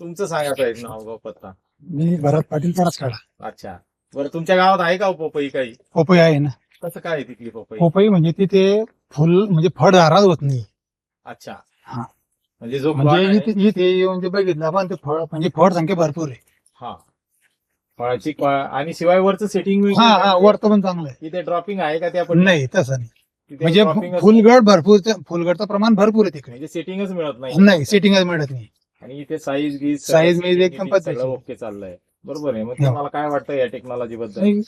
तुमचं सांगा साहेब नाव गाव पत्ता. मी भरत पाटील परत काढा. अच्छा. बरं तुमच्या गावात आहे का हो पपई काही? पोपई आहे ना. कसं काय आहे तिथली पपई? पोपई म्हणजे तिथे फुल म्हणजे फळ दारात होत नाही. अच्छा. हा. म्हणजे जो plot म्हणजे आहे, इथे इथे येऊन ते बघितलं आपण ते फळ म्हणजे फळ संख्या भरपूर आहे. हा. फळाची क्वा- आणि शिवाय वरचं सेटिंग हा हा वरतं पण चांगलं आहे. तिथे ड्रॉपिंग आहे का त्या पण नाही तसं नाही. तिथे म्हणजे फुलगड भरपूर फुलगडचं प्रमाण भरपूर आहे तिकडे. म्हणजे सेटिंगच मिळत नाही. नाही सेटिंगच मिळत नाही. आणि इथे साईज गीज Size बीज एकदम पद्धतशीर. ओके चाललंय. बरोबर आहे. मग हो. तुम्हाला काय वाटतं या टेक्नॉलॉजी बद्दल?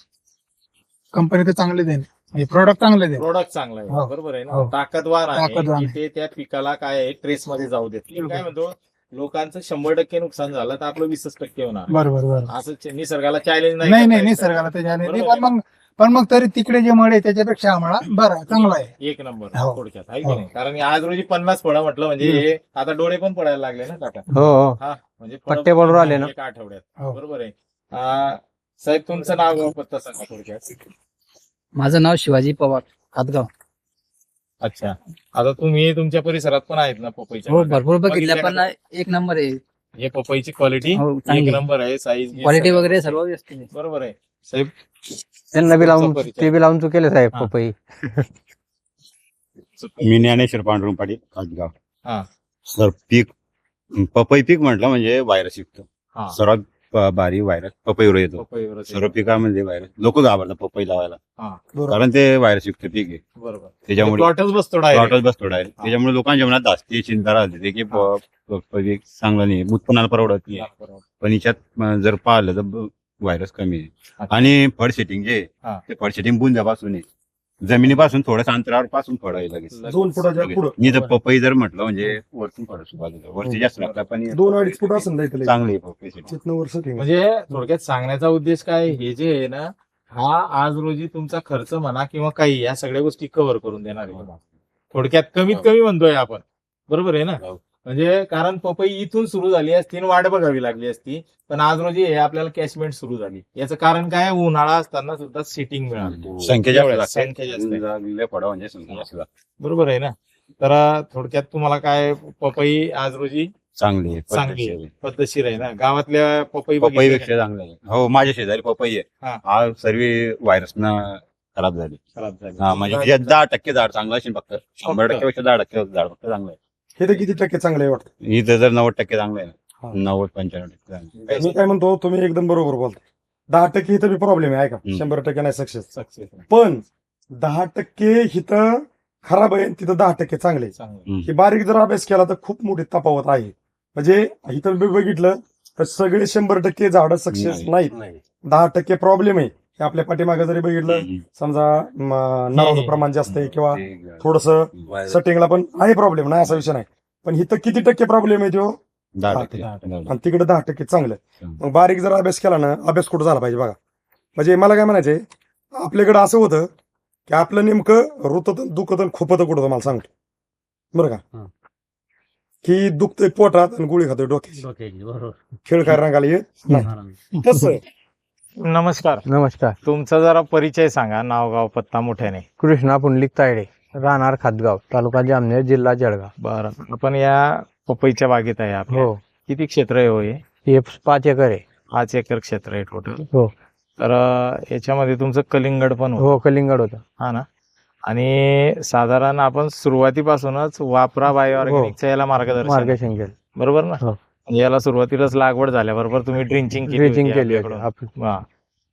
कंपनी तर चांगले म्हणजे प्रोडक्ट चांगले देणे प्रोडक्ट चांगला आहे. हो. बरोबर आहे ना? हो. ताकदवार ताकदवार आहे. ते त्या पिकाला काय आहे? ट्रेस मध्ये जाऊ देत मी काय म्हणतो? लोकांचं शंभर टक्के नुकसान झालं तर आपलं वीसच टक्के होणार. बरोबर बरोबर. असं च- निसर्गाला चॅलेंज नाही नाही नाही करता येत. निसर्गाला बरोबर पण मग पण मग तरी तिकडे जे मळे त्याच्यापेक्षा आम्हाला बरं चांगला आहे. एक नंबर हो. थोडक्यात आहे की हो. नाही? कारण आज रोजी पन्नास फळं म्हटलं म्हणजे. हे आता डोळे पण पडायला लागले ना काका हो हो. म्हणजे फळं पट्टे पडून राहिले ना. एका आठवड्यात. हो. बरोबर आहे. आ, साहेब तुमचं नाव गाव पत्ता सांगा थोडक्यात. माझं नाव शिवाजी पवार हातगाव अच्छा. आता तुम्ही तुमच्या परिसरात पण आहेत ना पपईच्या हो? भरपूर बघितल्या पण एक नंबर आहे. हे पपईची क्वालिटी हो एक नंबर आहे साईज क्वालिटी वगैरे सर्व व्यवस्थित आहे. बरोबर आहे. साहेब त्यांना बी लावून. ते बी लावून चुकेले साहेब हा. पपई. मी ज्ञानेश्वर पांडुरंग पाटील हा. खासगाव सर पीक पपई पीक म्हटलं म्हणजे व्हायरस युक्त. हा. सर्वात प- भारी व्हायरस पपईवर येतो. आहे. सर्व पिकामध्ये व्हायरस. लोक घाबरतात पपई लावायला. हा. कारण ते व्हायरस युक्त पीक आहे. बरोबर. त्याच्यामुळे प्लॉटच बसतो direct. प्लॉटच बसतो डायरेक्ट. त्याच्यामुळे लोकांच्या मनात जास्ती चिंता राहते. की प- प- पपई चांगला नाही. उत्पन्नाला परवडत नाही. बरोबर. पण याच्यात म, जर पाहिलं तर व्हायरस कमी आहे अच्छा. आणि फळ सेटिंग जे आहे, हा. ते फळ सेटिंग बुंद्यापासून आहे जमिनीपासून थोड्याच अंतरावर पासून फळ आहे लगेच दोन फुटाच्या पुढं मी जर पपई जर म्हटलं म्हणजे वरतून फळ होतं. वरती जास्त लागतं पण दोन अडीच फुट असेल ना इथले चांगली आहे पपई setting. तिथनं वर setting. म्हणजे थोडक्यात सांगण्याचा उद्देश काय हे जे आहे ना हा आज रोजी तुमचा खर्च म्हणा किंवा काही या सगळ्या गोष्टी कव्हर करून देणार आहे तुम्हाला. थोडक्यात कमीत कमी म्हणतोय आपण बरोबर आहे ना हो. म्हणजे कारण पपई इथून सुरू झाली असती आणि वाट बघावी लागली असती. पण आज रोजी हे आपल्याला कॅशमेंट सुरू झाली. याचं कारण काय? उन्हाळा असताना सुद्धा सिटिंग मिळाली. संख्या जास्त एवढ्या, लागते. संख्या जास्त आहे. लागलेल्या फळं म्हणजे. बरोबर आहे ना? तर थोडक्यात तुम्हाला काय पपई आज रोजी चांगली आहे चांगली पद्धतशीर आहे. आहे. पद्धतशीर आहे ना? गावातल्या पपई पपई बघितल्या पेक्षा चांगलं आहे. हो माझ्या शेजारी पपई. आहे. हा. सर्व व्हायरस न खराब झाली? खराब झाली. हा म्हणजे दहा टक्के झाड चांगलं असेल फक्त. शंभर टक्के पेक्षा दहा टक्के झाड फक्त चांगलं आहे. हे तर किती टक्के चांगलं वाटतं? इथं जर नव्वद टक्के चांगलं आहे हा. ना नव्वद पंच्याण्णव टक्के चांगलं आहे. मी काय म्हणतो तुम्ही एकदम बरोबर बोलता. दहा टक्के इथं बी प्रॉब्लेम आहे का हम्म. शंभर टक्के नाही सक्सेस सक्सेस पण दहा टक्के इथं खराब आहे तिथं दहा टक्के चांगले आहे. चांगलं. ही बारीक जर अभ्यास केला तर खूप मोठी तफावत आहे. म्हणजे इथं बी बघितलं तर सगळे शंभर टक्के झाडं सक्सेस नाही. नाहीत. दहा टक्के प्रॉब्लेम आहे. हे आपल्या पाठीमागे जरी बघितलं. समजा नारळाचं प्रमाण जास्त आहे किंवा थोडस सेटिंगला पण आहे प्रॉब्लेम नाही असा विषय नाही. पण इथं किती टक्के प्रॉब्लेम आहे तो. आणि तिकडे दहा टक्के चांगलं. मग बारीक जर अभ्यास केला ना अभ्यास कुठं झाला पाहिजे बघा. म्हणजे मला काय म्हणायचंय आपल्याकडे असं होतं की आपलं नेमकं रुतत दुखत खुपत कुठं होतं मला सांगतो. बरं का. की दुखतंय पोटात आणि गोळी खातोय डोक्याची खेळ काय रंगाला येत नाही. तसं नमस्कार. नमस्कार. तुमचा जरा परिचय सांगा नाव गाव पत्ता मोठ्याने. कृष्णा पुंडलिक तायडे राहणार खातगाव तालुका जामनेर जिल्हा जळगाव. बरं. आपण या पपईच्या बागेत आहे आपल्या. हो. किती क्षेत्र आहे हो हे? हे पाच एकर आहे. पाच एकर क्षेत्र आहे टोटल हो. तर अं, याच्यामध्ये तुमचं कलिंगड पण होतं. हो कलिंगड होता. हा ना? आणि साधारण आपण सुरुवातीपासूनच वापरा बायो ऑर्गॅनिकच्या याला मार्गदर्शन. मार्गदर्शन केलं. बरोबर ना? हो. म्हणजे याला सुरुवातीलाच लागवड झाल्याबरोबर तुम्ही ड्रिंचिंग केली ड्रेचिंग होती केली आपल्याकडून. वा.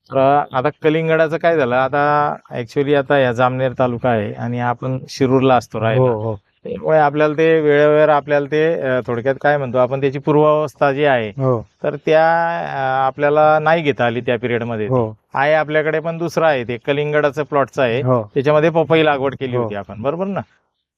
तर आता कलिंगडाचं काय झालं आता ऍक्च्युली आता या जामनेर तालुका आहे आणि आपण शिरूरला असतो हो राहिला हो. त्यामुळे आपल्याला ते वेळेवर आपल्याला ते अं, थोडक्यात काय म्हणतो आपण त्याची पूर्वावस्था जी आहे हो. तर त्या अं, आपल्याला नाही घेता आली त्या पिरियडमध्ये हो. आहे आपल्याकडे पण दुसरं आहे ते कलिंगडाचं प्लॉटचं आहे. हो. त्याच्यामध्ये पपई लागवड केली हो. होती आपण. बरोबर ना?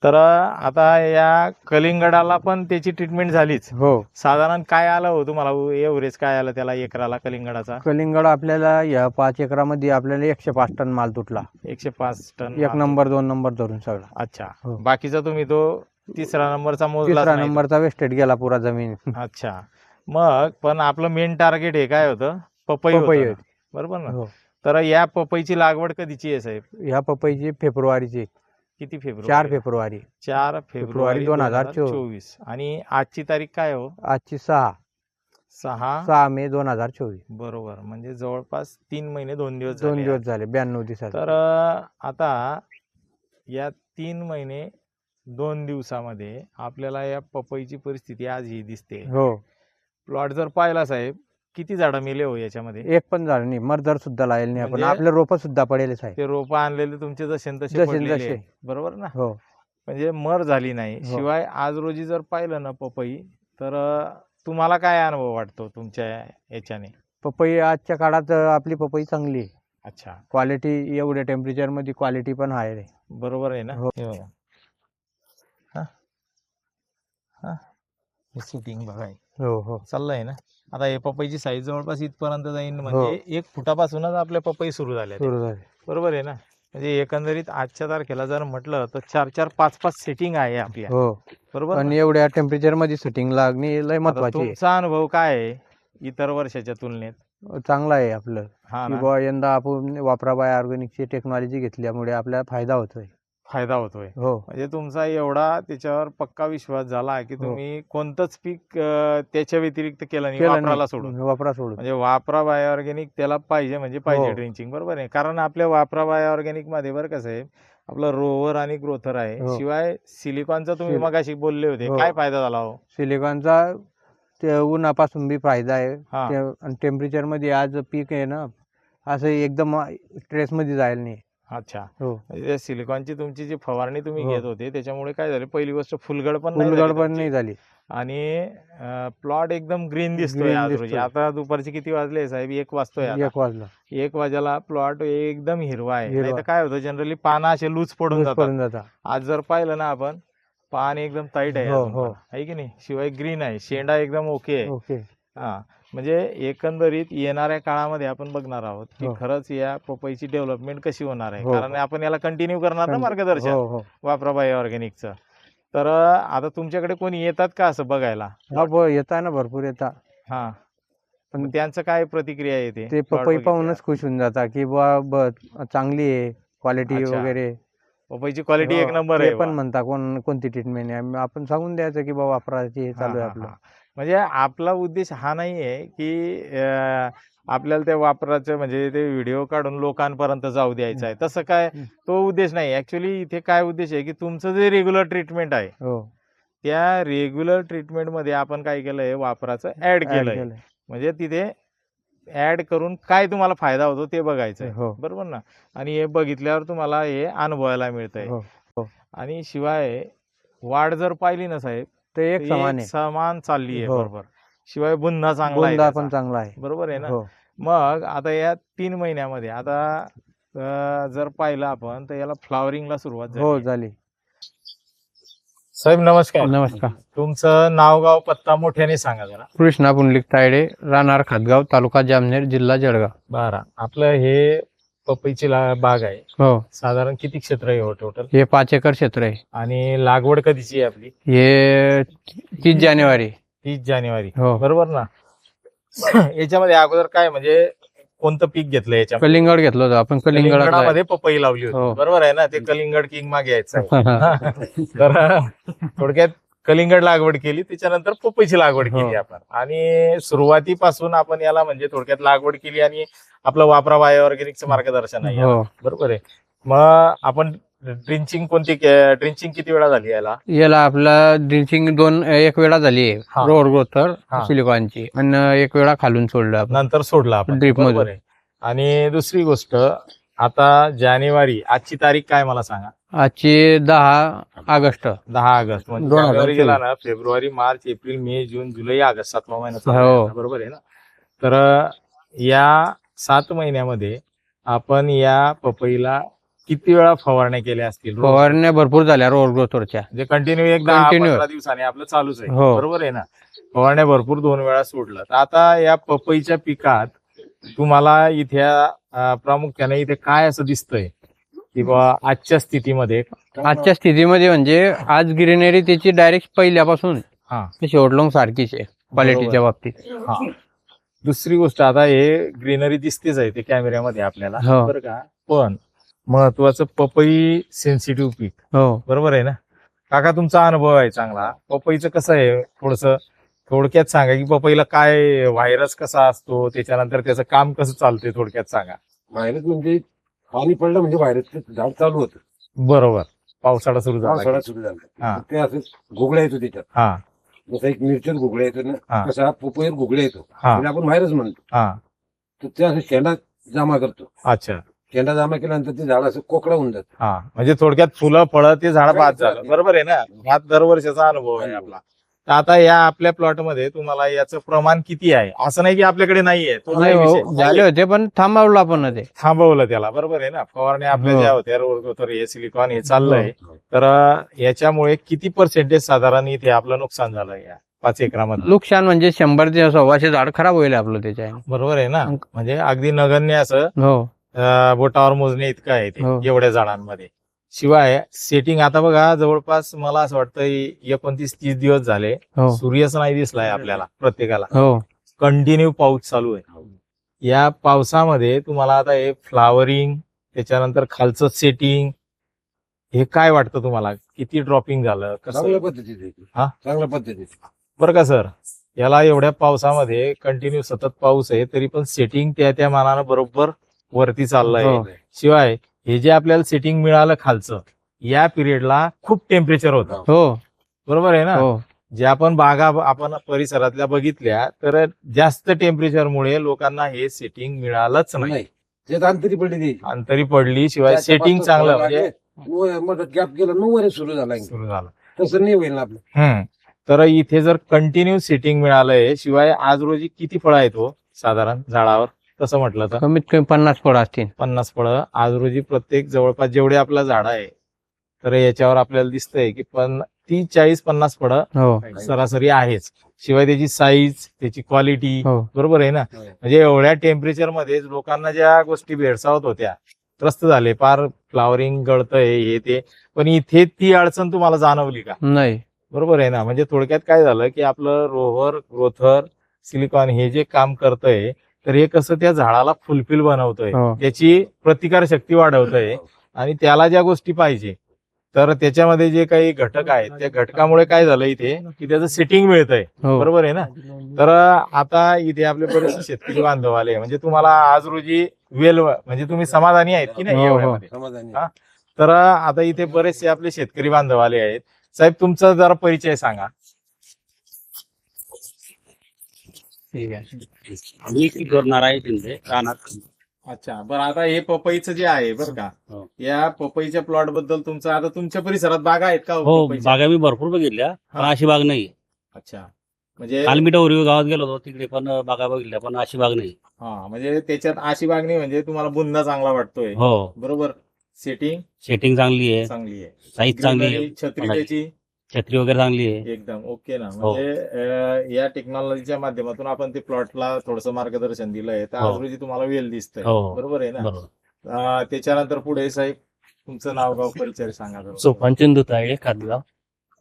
तर आता या कलिंगडाला पण त्याची ट्रीटमेंट झालीच. हो. साधारण काय आलं हो तुम्हाला? एव्हरेज काय आलं त्याला एकराला कलिंगडाचा? कलिंगड आपल्याला या पाच एकरामध्ये आपल्याला एकशे पाच टन माल तुटला. एकशे पाच टन एक नंबर दोन नंबर धरून सगळा. अच्छा. हो. बाकीचा तुम्ही तो तिसरा नंबरचा मोजला तिसरा नंबरचा वेस्टेड गेला पुरा जमीन. अच्छा. मग पण आपलं मेन टार्गेट हे काय होतं? पपई पपई होतं ना. होती. बरोबर ना? हो. तर या पपईची लागवड कधीची आहे साहेब? ह्या पपईची फेब्रुवारीची. किती फेब्रुवारी? चार फेब्रुवारी. चार फेब्रुवारी दोन हजार 2024. चोवीस. आणि आजची तारीख काय हो? आजची सहा. सहा? सहा मे दोन हजार चोवीस. बरोबर. म्हणजे जवळपास तीन महिने दोन दिवस दोन दिवस झाले ब्याण्णव दिवसात तर आता या तीन महिने दोन दिवसामध्ये आपल्याला या पपईची परिस्थिती आज ही दिसते. हो. प्लॉट जर पाहिला साहेब किती झाडं मेले हो याच्यामध्ये एक पण झालं नाही मर्दर सुद्धा लावेल नाही आपण म्हणजे- आपले रोप सुद्धा पडेल साहेब ते रोपं आणलेले तुमचे जसे न तसे जसे न पडलेले तसे. बरोबर ना हो म्हणजे मर झाली नाही हो. शिवाय आज रोजी जर पाहिलं ना पपई तर अं, तुम्हाला काय अनुभव वाटतो तुमच्या याच्याने पपई आजच्या काळात अं, आपली पपई चांगली आहे अच्छा क्वालिटी एवढ्या टेम्परेचरमध्ये क्वालिटी पण आहे बरोबर आहे ना हो. हे बघा. हा? हा? हे शूटिंग बघा हे. हो हो चाललंय ना आता हे पपईची साईज जवळपास इथपर्यंत जाईल म्हणजे एक फुटापासूनच आपल्या पपई सुरू झाल्या सुरू झाले. बरोबर आहे ना? म्हणजे एकंदरीत आजच्या तारखेला जर म्हटलं तर चार चार पाच पाच सेटिंग आहे आपल्या. हो. बरोबर? आणि एवढ्या टेम्परेचरमध्ये सेटिंग लागणे लय महत्वाची आहे. तुमचा अनुभव काय आहे इतर वर्षाच्या तुलनेत? चांगला आहे आपलं. हा की ना बुवा यंदा आपण वापराबाय ऑर्गॅनिकची टेक्नॉलॉजी घेतल्यामुळे आपल्याला फायदा होतोय. फायदा होतोय. हो. म्हणजे तुमचा एवढा त्याच्यावर पक्का विश्वास झाला की हो. तुम्ही कोणतंच पीक अं, त्याच्या व्यतिरिक्त केलं नाही केलं वापराला नाही. सोडून. वापरा सोडून. म्हणजे वापरा बाय ऑर्गॅनिक त्याला पाहिजे म्हणजे पाहिजे हो. ड्रिंचिंग बरोबर आहे. कारण आपल्या वापरा बाय ऑर्गॅनिकमध्ये बरं कसं आहे आपलं रोवर आणि ग्रोथर आहे. हो. शिवाय सिलिकॉनचा तुम्ही सिल- मगाशी बोलले होते. हो. काय फायदा झाला हो? सिलिकॉनचा ते उन्हापासून बी फायदा आहे. हा. ते- आणि टेम्परेचरमध्ये आज पीक आहे ना असं एकदम स्ट्रेस मध्ये जायला नाही. अच्छा. हो. म्हणजे सिलिकॉनची तुमची जी फवारणी तुम्ही हो. घेत होते त्याच्यामुळे काय झालं? पहिली गोष्ट फुलगड पण नाही फुलगड झाली पण तुमची. नाही झाली. आणि प्लॉट एकदम ग्रीन दिसतोय Green आज रोजी. दिसतोय. आता दुपारचे किती वाजले साहेब? एक वाजतोय आता. एक वाजला. एक वाजायला प्लॉट एकदम हिरवा आहे. हिरवा. तर काय होतं? जनरली पानं असे लूज पडून जातात. जाता आज जर पाहिलं ना आपण पान एकदम ताईट आहे हो, अजून हो. पण. आहे की नाही? शिवाय ग्रीन आहे. शेंडा एकदम ओके आहे. ओके हा. म्हणजे एकंदरीत येणाऱ्या काळामध्ये आपण बघणार आहोत की हो. खरंच या पपईची डेव्हलपमेंट कशी होणार आहे? हो, कारण आपण याला कंटिन्यू करणार ना मार्गदर्शन? हो हो. वापराबाई ऑर्गॅनिकचं. तर आता तुमच्याकडे कोणी येतात का असं बघायला? हा ब- येता ना भरपूर येता. हा. पण त्यांचं काय प्रतिक्रिया येते ते? plot पपई बघितल्यावर? पाहूनच खुश होऊन जाता की बुवा ब- चांगली आहे क्वालिटी अच्छा. वगैरे. पपईची क्वालिटी एक हो, नंबर ते आहे पण बा. म्हणता कोण कोणती ट्रीटमेंट आहे? आम्ही- आपण सांगून द्यायचं की बाबा वापरायची हे चालू हा, आहे हा, आपलं. हा. म्हणजे आपला उद्देश हा नाही आहे की आपल्याला त्या वापराचं म्हणजे ते व्हिडिओ काढून लोकांपर्यंत जाऊ द्यायचं आहे. तसं काय. तो उद्देश नाही. ऍक्च्युली इथे काय उद्देश आहे की तुमचं जे रेग्युलर ट्रीटमेंट आहे हो. त्या रेग्युलर ट्रीटमेंटमध्ये आपण काय केलंय वापराचं ऍड केलंय. म्हणजे तिथे ऍड करून काय तुम्हाला फायदा होतो ते बघायचं आहे हो. बरोबर ना? आणि हे बघितल्यावर तुम्हाला हे अनुभवायला मिळतंय. हो. आणि शिवाय वाढ जर पाहिली ना साहेब ते एक समान आहे. समान चालली आहे हो. बरोबर. शिवाय बुंदा चांगला आहे त्याचा. पण चांगला आहे. बरोबर आहे ना? हो. मग आता या तीन महिन्यामध्ये आता अं, जर पाहिलं आपण तर याला फ्लॉवरिंगला सुरुवात हो झाली. झाली. साहेब नमस्कार. नमस्कार. तुमचं नाव गाव पत्ता मोठ्याने सांगा जरा. कृष्णा पुंडलिक तायडे राहणार खातगाव तालुका जामनेर जिल्हा जळगाव. बरं. आपलं हे पपईची ला- बाग आहे. हो. साधारण किती क्षेत्र आहे हो टोटल हे पाच एकर क्षेत्र आहे. आणि लागवड कधीची आहे आपली? हे तीस जानेवारी. तीस जानेवारी. हो. बरोबर ना? याच्यामध्ये अगोदर काय म्हणजे कोणतं पीक घेतलं याच्यामध्ये? कलिंगड घेतलं होतं. आपण कलिंगड कलिंगडामध्ये पपई लावली होती. हो. बरोबर आहे ना? ते कलिंगड किंग मागे यायचं आहे. तर थोडक्यात कलिंगड लागवड केली त्याच्यानंतर पपईची लागवड केली हो. आपण आणि सुरुवातीपासून आपण याला म्हणजे थोडक्यात लागवड केली आणि आपलं वापरा बाय ऑर्गॅनिकचं मार्गदर्शन आहे. हो बरोबर आहे मग आपण ड्रिंचिंग कोणती ड्रिंचिंग किती वेळा झाली याला याला आपला ड्रिंचिंग दोन एक वेळा झाली. आहे रोड ग्रोथर. सिलिकॉनची आणि एक वेळा खालून सोडलं नंतर सोडला आपण. बरोबर आहे आणि दुसरी गोष्ट आता जानेवारी आजची तारीख काय मला सांगा आजची दहा ऑगस्ट दहा ऑगस्ट म्हणजे दोन हजार जानेवारी गेला. ना फेब्रुवारी मार्च एप्रिल मे जून जुलै ऑगस्ट सातवा महिना हो. बरोबर आहे ना तर या सात महिन्यामध्ये आपण या पपईला किती वेळा फवारण्या केल्या असतील रोज? फवारण्या भरपूर झाल्या रोड ग्रोथरच्या म्हणजे कंटिन्यू एक दहा Continue. पंधरा दिवसाने आपलं चालूच आहे हो. बरोबर आहे ना फवारण्या भरपूर दोन वेळा सोडलं तर आता या पपईच्या पिकात तुम्हाला इथ्या अं, प्रामुख्याने इथे काय असं दिसतंय? की बा आजच्या स्थितीमध्ये? आजच्या स्थितीमध्ये म्हणजे आज ग्रीनरी त्याची डायरेक्ट पहिल्यापासून हा. शेवटलोंग सारखीच आहे क्वालिटीच्या बाबतीत. हा. दुसरी गोष्ट आता हे ग्रीनरी दिसतेच आहे ते कॅमेऱ्यामध्ये आपल्याला. हो. बरं का? पण महत्वाचं पपई सेन्सिटिव्ह पीक. हो. बरोबर आहे ना? काका तुमचा अनुभव आहे चांगला. पपईचं कसं आहे? थोडस थोडक्यात सांगा की पपईला काय व्हायरस कसा असतो? त्याच्यानंतर त्याचं काम कसं चालतंय थोडक्यात सांगा. व्हायरस म्हणजे पाणी पडलं म्हणजे व्हायरस झाड चालू होतं. बरोबर. पावसाळा सुरू झाला. पावसाळा की. सुरू हा. झाला ते असं घोगड्या येतो त्याच्यात. हा. जसं एक मिरच्यात घोगड्या येतो हा. ना तसा पोपईवर घोगड्या येतो. हा. म्हणजे आपण व्हायरस म्हणतो. हा. तर ते असं शेंडा जमा करतो. अच्छा. शेंडा जमा केल्यानंतर ते झाड असं कोकडा होऊन जातं हा. म्हणजे थोडक्यात फुलं फळं ते झाड बाद झालं. झालं. बरोबर आहे ना? हा. दरवर्षीचा अनुभव आहे आपला. तर आता या आपल्या प्लॉटमध्ये तुम्हाला याचं प्रमाण किती आहे? असं नाही की आपल्याकडे नाहीये तो नाही विषय. झाले होते पण थांबवलं आपण ते. थांबवलं त्याला बरोबर आहे ना? फवारणी आपल्या हो. ज्या होत्या तर हे सिलिकॉन हे चाललंय तर अं, याच्यामुळे किती पर्सेंटेज साधारण इथे आपलं नुकसान झालं या पाच एकरामध्ये? नुकसान म्हणजे शंभर ते सव्वाशे झाड खराब होईल आपलं त्याच्या बरोबर आहे ना? म्हणजे अगदी नगण्य असं हो. अं, बोटावर मोजणे इतकं आहे ते हो. एवढ्या झाडांमध्ये. शिवाय सेटिंग आता बघा जवळपास मला असं वाटतं एकोणतीस तीस दिवस झाले. हो. सूर्यच नाही दिसलाय आपल्याला प्रत्येकाला. हो. कंटिन्यू पाऊस चालू आहे. या पावसामध्ये तुम्हाला आता हे फ्लावरिंग त्याच्यानंतर खालचं सेटिंग हे काय वाटतं तुम्हाला? किती ड्रॉपिंग झालं? चांगल्या कसं पद्धतीचे हा? चांगल्या पद्धतीचे बरं का सर? याला एवढ्या पावसामध्ये कंटिन्यू सतत पाऊस आहे तरी पण सेटिंग त्या त्या मानानं बरोबर वरती चाललंय. हो. शिवाय हे जे आपल्याला सेटिंग मिळालं खालचं या पिरियडला खूप टेम्परेचर होतं. हो. बरोबर आहे ना? हो. ज्या आपण बागा आपण परिसरातल्या बघितल्या तर जास्त टेम्परेचरमुळे लोकांना हे सेटिंग मिळालंच नाही. त्यात अंतरी पडली ती. अंतरी पडली शिवाय सेटिंग चांगलं म्हणजे मदत गॅप गेला नऊ वर सुरू झाला आणखी. सुरू झालं. तसं नाही होईल ना आपलं. हम्म. तर इथे जर कंटिन्यू सेटिंग मिळालंय शिवाय आज रोजी किती फळं आहेत हो साधारण झाडावर? तसं म्हटलं तर? कमीत कमी पन्नास फळ असतील. पन्नास फळं. आज रोजी प्रत्येक जवळपास जेवढे आपलं झाड आहे तर याच्यावर आपल्याला दिसतंय की पण तीस चाळीस पन्नास फळं हो. सरासरी आहेच. शिवाय त्याची साईज त्याची क्वालिटी हो. बरोबर आहे ना? म्हणजे एवढ्या टेम्परेचरमध्ये लोकांना ज्या गोष्टी भेडसावत होत्या त्रस्त झाले. फार फ्लावरिंग गळतंय हे ते. पण इथे ती अडचण तुम्हाला जाणवली का? नाही. बरोबर आहे ना? म्हणजे थोडक्यात काय झालं की आपलं रोव्हर ग्रोथर सिलिकॉन हे जे काम करतंय तर हे कसं त्या झाडाला फुलफिल बनवतंय हो. त्याची प्रतिकार शक्ती वाढवतंय आणि त्याला ज्या गोष्टी पाहिजे तर त्याच्यामध्ये जे काही घटक आहेत त्या घटकामुळे काय झालं इथे की त्याचं सिटिंग मिळतंय. हो. बरोबर आहे ना? तर आता इथे आपले बरेचसे शेतकरी बांधव आले. म्हणजे तुम्हाला आज रोजी वेल म्हणजे तुम्ही समाधानी आहेत की नाही हो, हो. एवढ्यामध्ये? समाधानी हा. तर आता इथे बरेचसे आपले शेतकरी बांधव आले आहेत. साहेब तुमचा जरा परिचय सांगा. ठीक आहे. मी करणार आहे शिंदे राहणार. अच्छा बरं आता हे पपईचं जे आहे बरं का हो. या पपईच्या प्लॉटबद्दल तुमचं आता तुमच्या परिसरात बागा आहेत का हो पपईच्या? बागा मी भरपूर बघितल्या पण हा. अशी बाग नाही. अच्छा म्हणजे काल मी डवरी गावात गेलो होतो तिकडे पण बागा बघितल्या पण अशी बाग नाही. हा म्हणजे त्याच्यात अशी बागणी म्हणजे तुम्हाला बुंदा चांगला वाटतोय. हो. बरोबर? सेटिंग सेटिंग चांगली आहे. चांगली आहे. साईज चांगली आहे. छत्री त्याची छत्री वगैरे चांगली आहे. एकदम. ओके ना. हो. म्हणजे अं, या टेक्नॉलॉजीच्या माध्यमातून आपण ते प्लॉटला थोडस मार्गदर्शन दिलंय. तर हो. आज रोजी तुम्हाला वेल दिसतंय. हो. बरोबर आहे ना? बरोबर. अं, त्याच्यानंतर पुढे साहेब तुमचं नाव गाव परिचय सांगा जरा. सोपान चंदुताळे खातगाव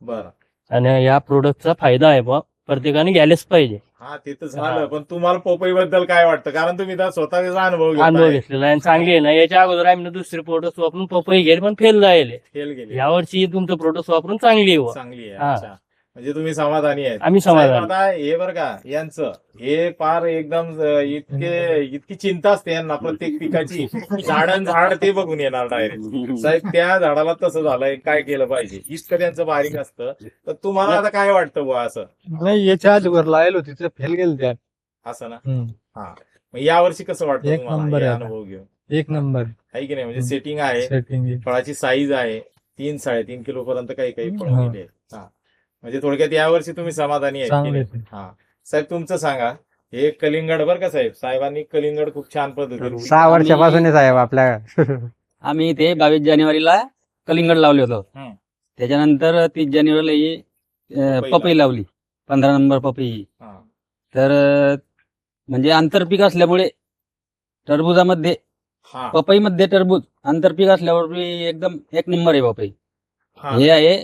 बरं. आणि या प्रोडक्टचा फायदा आहे बा प्रत्येकाने घ्यायलाच पाहिजे. हा ते तर झालं. पण तुम्हाला पपई बद्दल काय वाटतं? कारण तुम्ही तर स्वतःचा अनुभव अनुभव घेतलेला आहे आणि चांगली आहे ना. याच्या अगोदर आम्ही ना दुसरे प्रोडक्ट वापरून पपई घेईल पण फेल जायले फेल गेले. यावर्षी तुमचं प्रोडक्ट वापरून चांगली आहे बुवा. चांगली आहे. हा. अच्छा. म्हणजे तुम्ही समाधानी आहेत. आम्ही समाधानी. आता हे बरं का यांचं हे फार एकदम इतके इतकी चिंता असते यांना प्रत्येक पिकाची. झाडन झाड ते बघून येणार डायरेक्ट साहेब त्या झाडाला तसं झालंय काय केलं पाहिजे? इतकं त्यांचं बारीक असतं. तर तुम्हाला आता काय वाटतं बुवा असं? नाही याच्या आधीवर लायल होती तर फेल गेल त्या. असं ना. हा. मग यावर्षी कसं वाटतं एक तुम्हाला नंबर आहे अनुभव घेऊन? एक नंबर. आहे की नाही? म्हणजे. सेटिंग आहे. सेटिंग फळाची साईज आहे. तीन साडेतीन किलो पर्यंत काही काही फळ. गेले. हा. म्हणजे थोडक्यात यावर्षी तुम्ही समाधानी आहे? हा. साहेब तुमचं सांगा. हे कलिंगड बरं का साहेब? साहेबांनी कलिंगड खूप छान पद्धतीने सहा वर्षापासून आहे साहेब आपल्या आम्ही इथे बावीस जानेवारीला कलिंगड लावले होतो. हम्म. त्याच्यानंतर तीस जानेवारीला ही अं, पपई पपई लावली. पंधरा नंबर पपई ही. हा. तर अं, म्हणजे आंतरपीक असल्यामुळे टरबुजामध्ये हा. पपईमध्ये टरबूज आंतरपीक असल्यावर बी एकदम एक नंबर आहे पपई. हा. आहे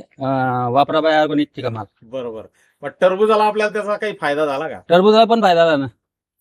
वापराबाई ऑर्गॅनिकची कमाल बरोबर. मग टरबुजाला आपल्याला त्याचा काही फायदा झाला का? टरबुजाला पण फायदा झाला ना.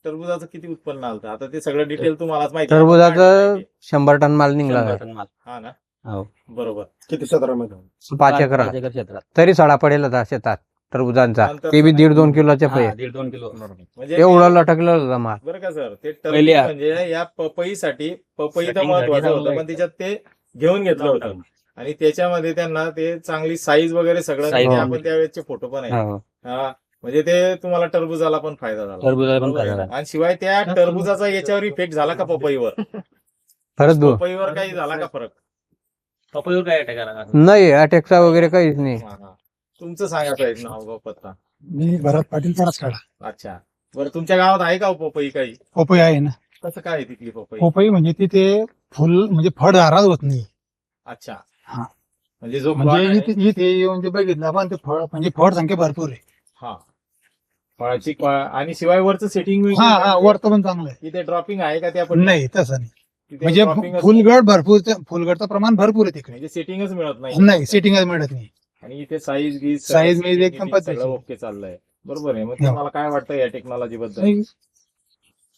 टरबुजाचं किती उत्पन्न आलं आता ते सगळं डिटेल तुम्हालाच माहिती टरबुजाचं शंभर टन माल निघला शंभर टन माल. हा ना? हो. बरोबर. किती क्षेत्रामध्ये? पाच एकर. पाच एकर क्षेत्रात. तरी सडा पडेल होता शेतात टरबुजांचा. ते बी दीड दोन किलोच्या पै हा, दीड दोन किलो. म्हणजे एवढा लटकलेला होता माल. बरं का सर? ते टरबूज पहिले- म्हणजे या पपईसाठी पपई तर महत्वाचं होतं पण त्याच्यात ते घेऊन घेतलं होतं. आणि त्याच्यामध्ये त्यांना ते चांगली साईज वगैरे सगळं Size हो. आपण त्यावेळेचे फोटो पण आहे हो. हा. म्हणजे ते तुम्हाला टरबुजाला पण फायदा झाला. टरबुजाला पण फायदा ना? आणि शिवाय त्या टरबुजाचा याच्यावर इफेक्ट झाला का पपईवर? खरंच पपईवर काही झाला का फरक? पपईवर काय अटॅक आला नाही अटॅकचा वगैरे काहीच नाही. हा, हा. तुमचं सांगा साहेब नाव गाव पत्ता. मी भरत पाटील अच्छा. बरं तुमच्या गावात आहे का हो पपई काही? पोपई आहे ना. कसं काय आहे तिथली पपई? पोपई म्हणजे तिथे फुल म्हणजे फळ दारात होत नाही. अच्छा. हा. म्हणजे जो म्हणजे plot आहे, इथे इथे येऊन ते बघितलं आपण ते फळ म्हणजे फळ संख्या भरपूर आहे. हा. फळाची क्वा- आणि शिवाय वरचं सेटिंग हा हा वरतं पण चांगलं आहे. तिथे ड्रॉपिंग आहे का त्या पण नाही तसं नाही. तिथे म्हणजे फुलगड भरपूर फुलगडचं प्रमाण भरपूर आहे तिकडे. म्हणजे सेटिंगच मिळत नाही. नाही सेटिंगच मिळत नाही. आणि इथे साईज गीज Size बीज एकदम पद्धतशीर. ओके चाललंय. बरोबर आहे. मग हो. तुम्हाला काय वाटतं या टेक्नॉलॉजी बद्दल?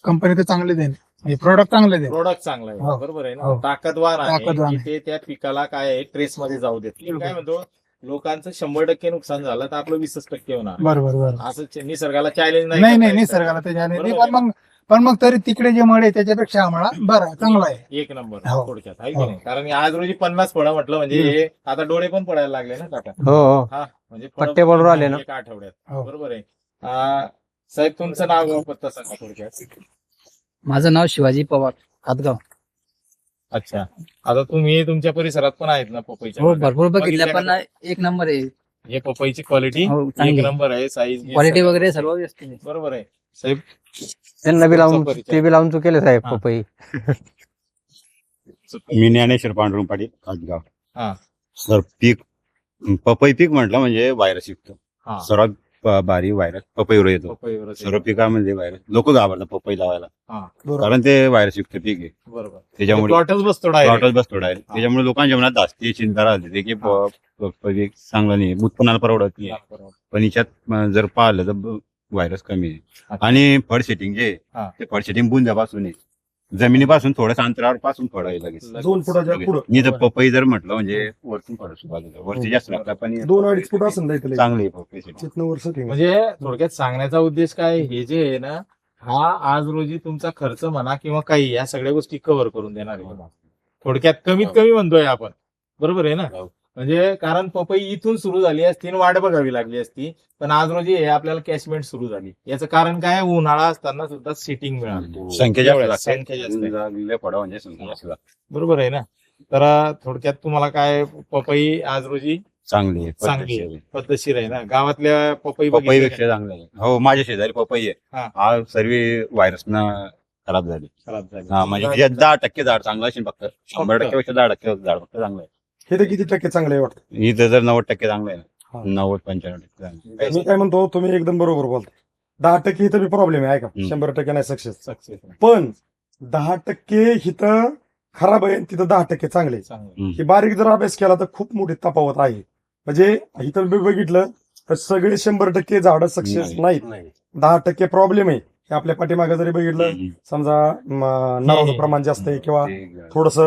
कंपनी तर चांगले देणे म्हणजे प्रोडक्ट चांगले दे प्रोडक्ट चांगलं आहे हो. बरोबर आहे ना हो. ताकदवार आहे ताकदवार की आहे. ते त्या पिकाला काय आहे ट्रेस मध्ये जाऊ देत काय म्हणतो लोकांचं शंभर टक्के नुकसान झालं तर आपलं वीसच टक्के होणार बरोबर बरोबर असं च- निसर्गाला चॅलेंज नाही नाही नाही येत. निसर्गाला त्याच्या बरोबर पण मग पण मग तरी तिकडे जे मळे त्याच्यापेक्षा आम्हाला बरं आहे, चांगला आहे एक नंबर हो. थोडक्यात आहे की हो. नाही कारण आज रोजी पन्नास फळं म्हटलं म्हणजे हम्म. हे आता डोळे पण पडायला लागले ना काका हो हो हा म्हणजे फळं पट्टे बरोबर आले ना. एका आठवड्यात हो. बरोबर आहे आ, साहेब तुमचं नाव पत्ता सांगा थोडक्यात माझं नाव शिवाजी पवार हातगाव अच्छा आता तुम्ही तुमच्या परिसरात पण आहेत ना पपईच्या हो बागा? भरपूर बघितलं बघितल्या पण? एक नंबर आहे हे पपईची क्वालिटी हो एक चांगली नंबर आहे साईज क्वालिटी वगैरे सर्व व्यवस्थित आहे. बरोबर आहे साहेब त्यांना बी लावून तुमचा परिचय. ते बी लावून चुकेले साहेब हा. पपई मी ज्ञानेश्वर पांडुरंग पाटील हा. काटगाव सर पीक पपई पीक म्हटलं म्हणजे व्हायरस युक्त हा सर्वात ब- भारी व्हायरस पपईवर येतो. पपईवर सर्व पिकामध्ये व्हायरस लोक घाबरतात पपई लावायला. बरोबर. कारण ते व्हायरस युक्त पीक आहे. बरोबर. त्याच्यामुळे प्लॉटच बसतो direct. प्लॉटच बसतो डायरेक्ट त्याच्यामुळे लोकांच्या मनात जास्ती चिंता राहते. की प- चांगलं नाही उत्पन्नाला परवडत नाही. बरोबर. पण याच्यात म, जर पाहिलं तर व्हायरस कमी आहे. अच्छा. आणि फळ सेटिंग जे आहे, हा. ते फळ सेटिंग बुंद्यापासून आहे. जमिनीपासून थोड्याच अंतरावर पासून फळ आहे लगेच दोन फुटाच्या पुढं मी तर पपई जर म्हटलं म्हणजे वरतून फळ. वरती जास्त लागतात पण हे दोन अडीच फूट असेल ना इथले चांगली आहे पपई setting. तिथनं वर setting. म्हणजे थोडक्यात सांगण्याचा उद्देश काय हे जे आहे ना हा आज रोजी तुमचा खर्च म्हणा किंवा काही या सगळ्या गोष्टी कव्हर करून देणार आहे तुम्हाला. थोडक्यात कमीत कमी म्हणतोय आपण बरोबर आहे ना हो. म्हणजे कारण पपई इथून सुरू झाली असती आणि वाट बघावी लागली असती. पण आज रोजी हे आपल्याला कॅशमेंट सुरू झाली. याचं कारण काय? उन्हाळा असताना सुद्धा सिटिंग मिळाली. फळं म्हणजे. बरोबर आहे ना? तर थोडक्यात तुम्हाला काय पपई आज रोजी चांगली आहे चांगली पद्धतशीर आहे. पद्धतशीर आहे ना? गावातल्या पपई पपईपेक्षा चांगलं आहे. हो माझ्या शेजारी पपई हा. आहे. हा. सर्व व्हायरस न खराब झाली? खराब झाली. हा म्हणजे दहा टक्के झाड चांगलं असेल फक्त. शंभर? टक्के पेक्षा दहा टक्के झाड फक्त चांगलं आहे. हे तर किती टक्के चांगले आहे वाटतं? इथं जर नव्वद टक्के चांगलं आहे हा. ना नव्वद पंच्याण्णव टक्के चांगलं आहे. मी काय म्हणतो तुम्ही एकदम बरोबर बोलता दहा टक्के इथं बी प्रॉब्लेम आहे का हम्म. शंभर टक्के नाही सक्सेस सक्सेस पण दहा टक्के इथं खराब आहे तिथं दहा टक्के चांगले आहे. की बारीक जर अभ्यास केला तर खूप मोठी तफावत आहे. म्हणजे इथं मी बघितलं तर सगळे शंभर टक्के झाडं सक्सेस नाही. नाहीत. दहा टक्के प्रॉब्लेम आहे. हे आपल्या पाठीमागे जरी बघितलं. समजा नारळाचं प्रमाण जास्त आहे किंवा थोडस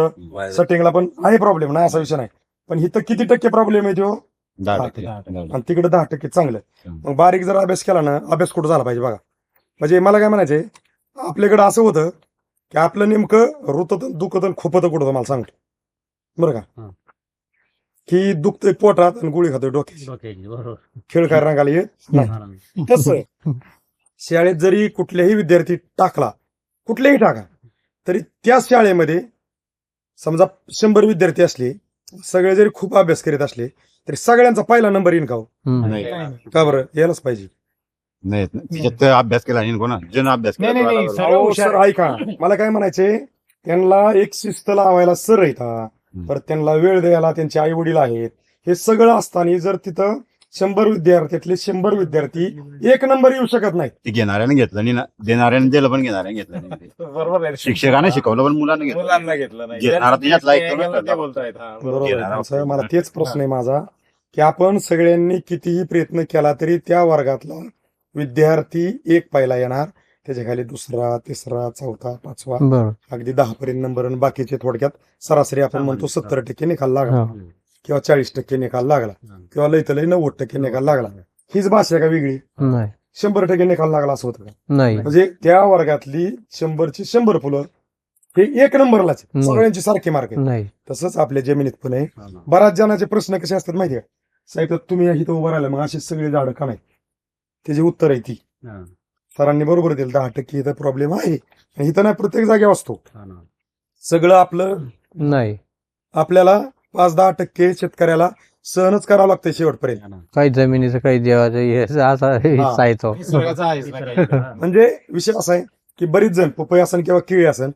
सेटिंगला पण आहे प्रॉब्लेम नाही असा विषय नाही. पण इथं किती टक्के प्रॉब्लेम आहे तो. आणि तिकडे दहा टक्के चांगलं. मग बारीक जर अभ्यास केला ना अभ्यास कुठं झाला पाहिजे बघा. म्हणजे मला काय म्हणायचंय आपल्याकडे असं होतं की आपलं नेमकं रुतत दुखत खुपत कुठं होतं मला सांगतो. बरं का. की दुखतंय पोटात आणि गोळी खातोय डोक्याची. डोक्याची, बरोबर. खेळ काय रंगाला येत नाही. तसं. शाळेत जरी कुठल्याही विद्यार्थी टाकला कुठलेही टाका तरी त्या शाळेमध्ये समजा शंभर विद्यार्थी असले सगळे जरी खूप अभ्यास करीत असले तरी सगळ्यांचा पहिला नंबर येईन का हो? नाही. का बरं? यायलाच पाहिजे. नाही त्याच्यात अभ्यास केला नाही कोणा जन अभ्यास नाही, केला नाही, तो नाही, आला. सर- बरोबर. अहो, हुशार सर ऐका. मला काय म्हणायचे त्यांना एक शिस्त लावायला सर येतात परत त्यांना वेळ द्यायला त्यांचे आई वडील आहेत. हे सगळं असताना जर तिथं शंभर विद्यार्थ्यातले शंभर विद्यार्थी एक नंबर येऊ शकत नाही ते घेणाऱ्याने घेतलं नाही ना देणाऱ्याने दिलं पण घेणाऱ्याने घेतलं नाही ते. बरोबर आहे शिक्षकाने शिकवलं पण मुलांना घेतलं मुलांना घेतलं नाही घेणारा त्याच्यात लायक तो ज्यांचं नसतो. ते बोलतायत हा, बरोबर. बरोबर आहे घेणारा तुमचं. मला तेच प्रश्न आहे माझा की आपण सगळ्यांनी कितीही प्रयत्न केला तरी त्या वर्गातला विद्यार्थी एक पहिला येणार त्याच्याखाली दुसरा तिसरा चौथा पाचवा बरोबर अगदी दहा पर्यंत नंबर आणि बाकीचे थोडक्यात सरासरी आपण म्हणतो सत्तर टक्के निकाल लागला हो. किंवा चाळीस टक्के निकाल लागला. किंवा लय तर लय नव्वद टक्के निकाल लागला. हीच भाषा आहे का वेगळी? नाही. शंभर टक्के निकाल लागला असं होतं का? नाही. म्हणजे त्या वर्गातली शंभरची शंभर फुलं हे एक नंबरलाच. सगळ्यांची सारखी मार्क आहे नाही. तसंच आपल्या जमिनीत पण आहे. बऱ्याच जणांचे प्रश्न कसे असतात माहिती आहे का? साहेब तर तुम्ही इथं उभं राहिला मग अशी सगळी झाडं का नाही? त्याची उत्तर आहे ती. सरांनी बरोबर दिलं दहा टक्के इथं प्रॉब्लेम आहे. आणि इथं नाही प्रत्येक जागेवर असतो. सगळं आपलं नाही. आपल्याला पाच दहा टक्के शेतकऱ्याला सहनच करावं लागतंय शेवटपर्यंत. काही जमिनीचं काही देवाचं हे असं. म्हणजे विषय असा आहे की बरीच जण पपई असन किंवा केळी असन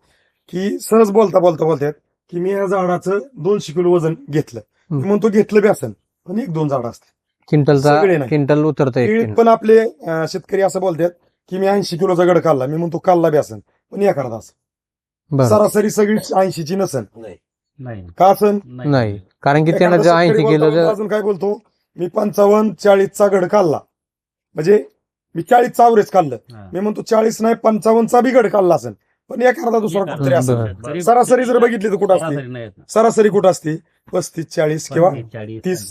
की सहज बोलता बोलता बोलतात की मी या झाडाचं दोनशे किलो वजन घेतलं. म्हणून तो घेतलं बी असन पण एक दोन झाड असतात. क्विंटलचा. क्विंटल उतरतं. पण आपले शेतकरी असं बोलतात की मी ऐंशी किलोचा गड काढला मी म्हणतो काढला बी असन पण या करत असं बरं. सरासरी सगळी ऐंशीची नसन. नाही. का असन? नाही. कारण की त्यानं जर ऐंशी किलो अजून काय बोलतो? मी पंचावन्न चाळीसचा गड काढला. म्हणजे मी चाळीसचा अवरेज काढलं. मी म्हणतो चाळीस नाही पंचावन्नचा बी गड काढला असेल. पण एखादा दुसरा एखादा कुठतरी असेल. सरासरी जर बघितली तर कुठं असते? सरासरी कुठं असते? पस्तीस चाळीस किंवा तीस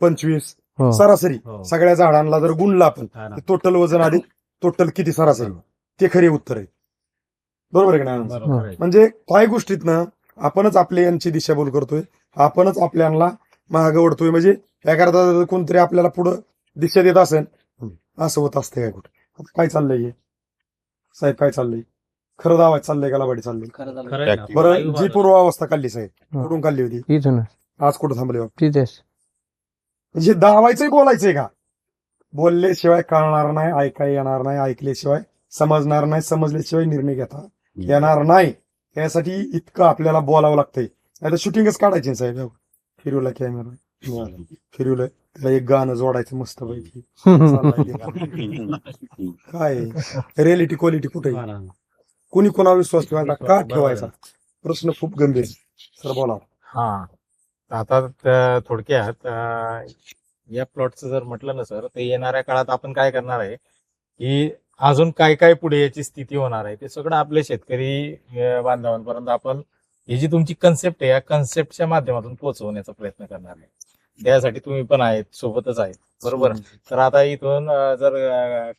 पंचवीस. हो. सरासरी. हो. सगळ्या झाडांना जर गुणला आपण टोटल वजन आधी टोटल किती सरासरी? ते खरे उत्तर आहे. बरोबर आहे का. म्हणजे काही गोष्टीतनं आपणच आपल्या यांची दिशाभूल करतोय. आपणच आपल्याला महाग ओढतोय. म्हणजे एखादा कोणतरी आपल्याला पुढं दिशा देत असेल असं होत असते काय कुठं? आता काय चाललंय हे? साहेब काय चाललंय? खरं दावाय चाललंय का लावाडी चाललंय? बरं जी पूर्वावस्था काढली साहेब. कुठून काढली होती? आज कुठं थांबले म्हणजे दावायचंय बोलायचंय का? बोलल्याशिवाय कळणार नाही ऐकाय येणार नाही ऐकल्याशिवाय समजणार नाही समजल्याशिवाय निर्णय घेता येणार नाही. यासाठी इतकं आपल्याला बोलावं लागतंय. नाही तर शूटिंगच काढायची साहेब. फिरवला कॅमेरा फिरवलं त्याला एक गाणं जोडायचं मस्त पैकी. काय? रिअलिटी क्वालिटी कुठे? कोणी कोणावर विश्वास ठेवायचा? का ठेवायचा? प्रश्न खूप गंभीर. सर बोला. हा. आता थोडक्यात या प्लॉटचं जर म्हटलं ना सर ते येणाऱ्या काळात आपण काय करणार आहे की अजून काय काय पुढे याची स्थिती होणार आहे? ते सगळं आपले शेतकरी बांधवांपर्यंत आपण ही जी तुमची कन्सेप्ट आहे या कन्सेप्टच्या माध्यमातून पोहोचवण्याचा प्रयत्न करणार आहे. त्यासाठी तुम्ही पण आहेत सोबतच आहेत. बरोबर? तर आता इथून जर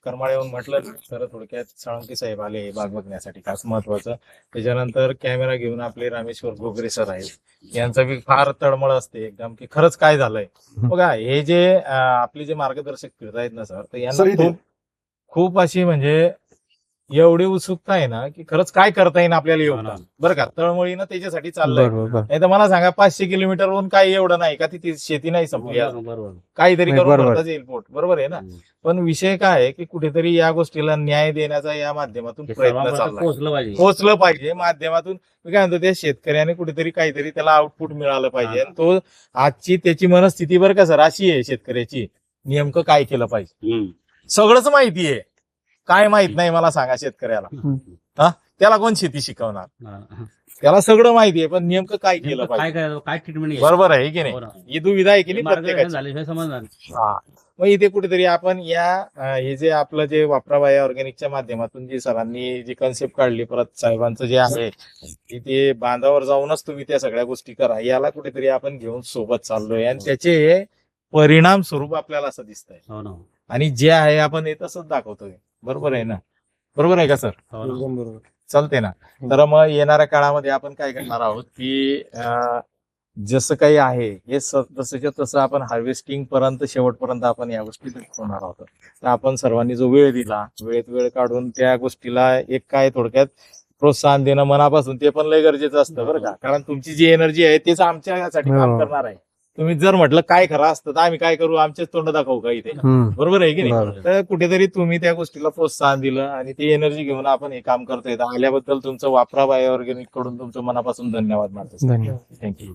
करमाळ येऊन म्हटलं तर थोडक्यात साळुंके साहेब आले बाग बघण्यासाठी. खास महत्वाचं. त्याच्यानंतर कॅमेरा घेऊन आपले रामेश्वर गोगरे सर आहेत. यांचं बी फार तळमळ असते एकदम की खरंच काय झालंय? बघा हे जे आपले जे मार्गदर्शक फिरत आहेत ना सर तर यांना खूप- अशी म्हणजे एवढी उत्सुकता आहे ना की खरंच काय करता येईल आपल्याला योगदान बरं का? तळमळीनं त्याच्यासाठी चाललंय. नाही तर मला सांगा पाचशे किलोमीटरवरून काही एवढं नाही का? ती शेती नाही संपली. बरोबर. काहीतरी करून येईल पोट. बरोबर आहे ना? पण विषय काय आहे की कुठेतरी या गोष्टीला न्याय देण्याचा या माध्यमातून प्रयत्न चालला पोहोचलं पाहिजे. पोहोचलं पाहिजे. माध्यमातून मी काय म्हणतो त्या शेतकऱ्याने कुठेतरी काहीतरी त्याला आउटपुट मिळालं पाहिजे. आणि तो आजची त्याची मनस्थिती बरं का सर? अशी आहे शेतकऱ्याची. नेमकं काय केलं पाहिजे? सगळंच माहिती आहे. काय माहीत नाही मला सांगा शेतकऱ्याला. हा? त्याला कोण शेती शिकवणार? त्याला सगळं माहिती आहे पण नेमकं काय केलं काय पाहिजे? करायचं काय ट्रीटमेंट बरोबर आहे की नाही? ही दुविधा आहे की नाही प्रत्येकाची? झाल्याशिवाय समजणार हा. मग इथे कुठेतरी आपण या अं, हे जे आपलं जे वापराबाय ऑर्गॅनिकच्या माध्यमातून जी सरांनी जी कन्सेप्ट काढली परत साहेबांचं जे आहे ते बांधावर जाऊनच तुम्ही त्या सगळ्या गोष्टी करा. याला कुठेतरी आपण घेऊन सोबत चाललोय. आणि त्याचे परिणाम स्वरूप आपल्याला असं दिसतंय. हो ना आणि जे आहे आपण हे तसंच दाखवतोय बरोबर आहे ना? बरोबर आहे का सर? हो ना. एकदम बरोबर. चालते ना? तर मग येणाऱ्या काळामध्ये आपण काय करणार आहोत की अं, जसं काही आहे हे स- तसंच्या तसं आपण हार्वेस्टिंग पर्यंत शेवटपर्यंत आपण या गोष्टी होणार आहोत. तर आपण सर्वांनी जो वेळ दिला वेळेत वेळ काढून त्या गोष्टीला एक काय थोडक्यात प्रोत्साहन देणं मनापासून ते पण लय गरजेचं असतं बरं का? कारण तुमची जी एनर्जी आहे तेच आमच्यासाठी काम हो. करणार आहे. तुम्ही जर म्हटलं काय खरं असतं तर आम्ही काय करू? आमचेच तोंड दाखवू का इथे? बरोबर आहे की नाही. तर कुठेतरी तुम्ही त्या गोष्टीला प्रोत्साहन दिलं आणि ती एनर्जी घेऊन आपण हे काम करतोय. तर आल्याबद्दल तुमचं वापरा बाय ऑर्गॅनिककडून तुमचं मनापासून धन्यवाद मानतो. धन्यवाद. थँक्यू